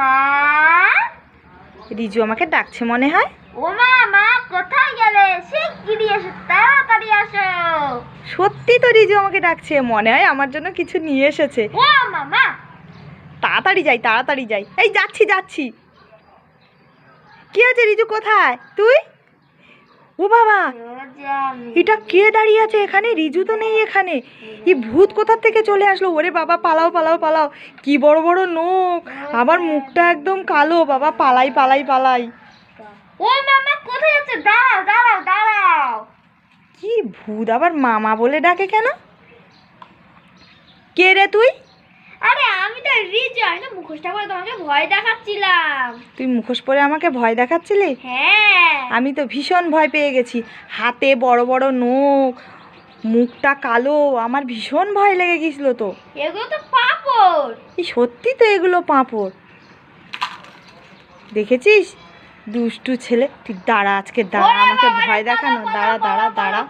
মা। রিজু আমাকে ডাকছে মনে হয়? ও মা মা কোথায় গেলে? শিগগিরই এসো তাড়াতাড়ি আসো। সত্যি তো রিজু আমাকে ডাকছে মনে হয় আমার জন্য কিছু নিয়ে এসেছে। ও মামা তাড়াতাড়ি যাই তাড়াতাড়ি যাই। এই যাচ্ছি যাচ্ছি। কি হয়েছে রিজু কোথায়? তুই? ও বাবা এটা কে দাঁড়িয়ে আছে এখানে? রিজু তো নেই এখানে। এই ভূত কোথার থেকে চলে আসলো? ওরে বাবা পালাও পালাও পালাও। কি বড় বড় নখ। আবার মুখটা একদম কালো। বাবা পালাই পালাই পালাই। ও মামা কোথায় যাচ্ছে? দাঁড়াও দাঁড়াও দাঁড়াও। কি ভূত? আবার মামা বলে ডাকে কেন? কে রে তুই আরে আমি তো রিজু আমি তো মুখোশটা করে তোমাকে ভয় দেখাচ্ছিলাম। তুই মুখোশ পরে আমাকে ভয় দেখাচ্ছিলি? হ্যাঁ। আমি তো ভীষণ ভয় পেয়ে গেছি। হাতে বড় বড় নখ মুখটা কালো আমার ভীষণ ভয় লেগে গেছিল তো। এগুলো তো পাপড়। সত্যি তো এগুলো পাঁপড়। দেখেছিস? দুষ্টু ছেলে তুই দাঁড়া আজকে দাঁড়া আমাকে ভয় দেখানো দাঁড়া দাঁড়া দাঁড়া।